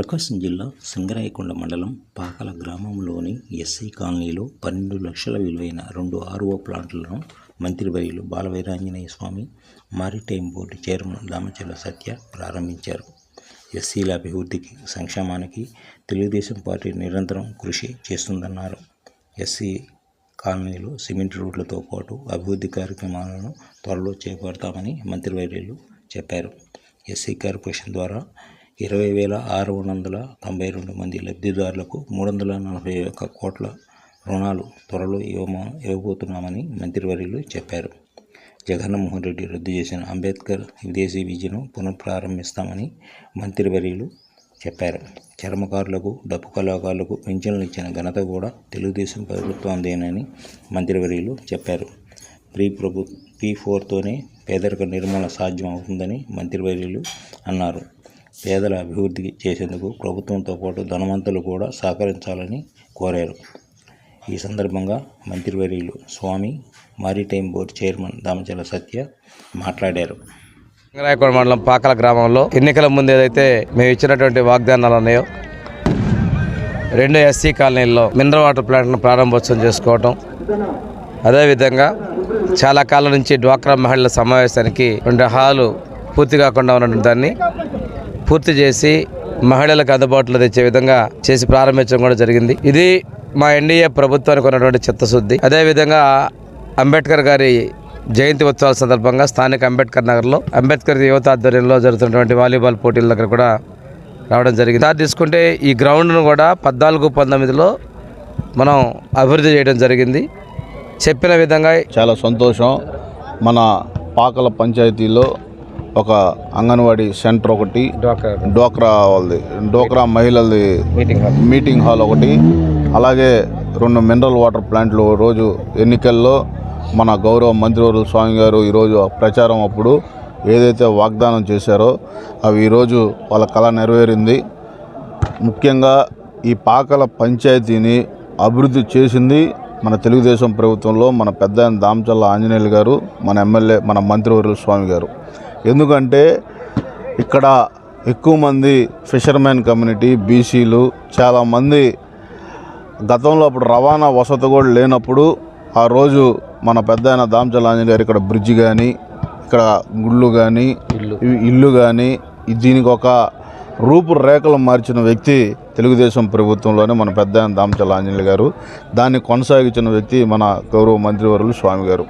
ప్రకాశం జిల్లా సింగరాయకొండ మండలం పాకల గ్రామంలోని ఎస్సీ కాలనీలో పన్నెండు లక్షల విలువైన రెండు ఆర్ఓ ప్లాంట్లను మంత్రివర్యులు Balaveeranjaneya Swami maritime board chairman Damacharla Satya ప్రారంభించారు. ఎస్సీల అభివృద్ధికి సంక్షేమానికి తెలుగుదేశం పార్టీ నిరంతరం కృషి చేస్తుందన్నారు. ఎస్సీ కాలనీలో సిమెంట్ రోడ్లతో పాటు అభివృద్ధి కార్యక్రమాలను త్వరలో చేపడతామని మంత్రివర్యులు చెప్పారు. ఎస్సీ కార్పొరేషన్ ద్వారా ఇరవై వేల ఆరు వందల తొంభై రెండు మంది లబ్ధిదారులకు మూడు వందల నలభై ఒక్క కోట్ల రుణాలు త్వరలో ఇవ్వమ ఇవ్వబోతున్నామని మంత్రివర్యులు చెప్పారు. జగన్మోహన్ రెడ్డి రద్దు చేసిన అంబేద్కర్ విదేశీ విద్యను పునఃప్రారంభిస్తామని మంత్రివర్యులు చెప్పారు. చర్మకారులకు డప్పు కళాకారులకు పింఛన్లు ఇచ్చిన ఘనత కూడా తెలుగుదేశం ప్రభుత్వందేనని మంత్రివర్యులు చెప్పారు. ప్రీ ప్రభు పీ ఫోర్తోనే పేదరిక నిర్మూలన సాధ్యం అవుతుందని మంత్రివర్యులు అన్నారు. పేదల అభివృద్ధి చేసేందుకు ప్రభుత్వంతో పాటు ధనవంతులు కూడా సహకరించాలని కోరారు. ఈ సందర్భంగా మంత్రివర్యులు Swami maritime board chairman Damachala Satya మాట్లాడారు. సింగరాయకోట మండలం పాకల గ్రామంలో ఎన్నికల ముందు ఏదైతే మేము ఇచ్చినటువంటి వాగ్దానాలు ఉన్నాయో రెండు ఎస్సీ కాలనీల్లో మినరల్ వాటర్ ప్లాంట్ను ప్రారంభోత్సవం చేసుకోవటం అదేవిధంగా చాలా కాలం నుంచి డ్వాక్రా మహిళల సమావేశానికి రెండు హాలు పూర్తి కాకుండా ఉన్నటువంటి దాన్ని పూర్తి చేసి మహిళలకు అందుబాటులో తెచ్చే విధంగా చేసి ప్రారంభించడం కూడా జరిగింది. ఇది మా ఎన్డీఏ ప్రభుత్వానికి ఉన్నటువంటి చిత్తశుద్ధి. అదేవిధంగా అంబేద్కర్ గారి జయంతి ఉత్సవాల సందర్భంగా స్థానిక అంబేద్కర్ నగర్లో అంబేద్కర్ యువత ఆధ్వర్యంలో జరుగుతున్నటువంటి వాలీబాల్ పోటీల దగ్గర కూడా రావడం జరిగింది. దాన్ని తీసుకుంటే ఈ గ్రౌండ్ను కూడా పద్నాలుగు పంతొమ్మిదిలో మనం అభివృద్ధి చేయడం జరిగింది. చెప్పిన విధంగా చాలా సంతోషం. మన పాకల పంచాయతీలో ఒక అంగన్వాడీ సెంటర్ ఒకటి డోక్రా వాళ్ళది డోక్రా మహిళలది మీటింగ్ హాల్ ఒకటి. అలాగే రెండు మినరల్ వాటర్ ప్లాంట్లు రోజు ఎన్నికల్లో మన గౌరవ మంత్రివర్యుల స్వామి గారు ఈరోజు ప్రచారం అప్పుడు ఏదైతే వాగ్దానం చేశారో అవి ఈరోజు వాళ్ళ కళ నెరవేరింది. ముఖ్యంగా ఈ పాకల పంచాయతీని అభివృద్ధి చేసింది మన తెలుగుదేశం ప్రభుత్వంలో మన పెద్ద దామచల్ల ఆంజనేయులు గారు మన ఎమ్మెల్యే మన మంత్రివర్యుల స్వామి గారు. ఎందుకంటే ఇక్కడ ఎక్కువ మంది ఫిషర్మెన్ కమ్యూనిటీ బీసీలు చాలామంది గతంలో అప్పుడు రవాణా వసతి కూడా లేనప్పుడు ఆ రోజు మన పెద్ద ఆయన దామచల్ల ఆంజనేయ గారు ఇక్కడ బ్రిడ్జ్ కానీ ఇక్కడ గుళ్ళు కానీ ఇల్లు. ఇల్లు కానీ దీనికి ఒక రూపురేఖలు మార్చిన వ్యక్తి తెలుగుదేశం ప్రభుత్వంలోనే మన పెద్ద ఆయన దామచల్ల ఆంజనేయులు గారు దాన్ని కొనసాగించిన వ్యక్తి మన గౌరవ మంత్రివర్యులు స్వామి గారు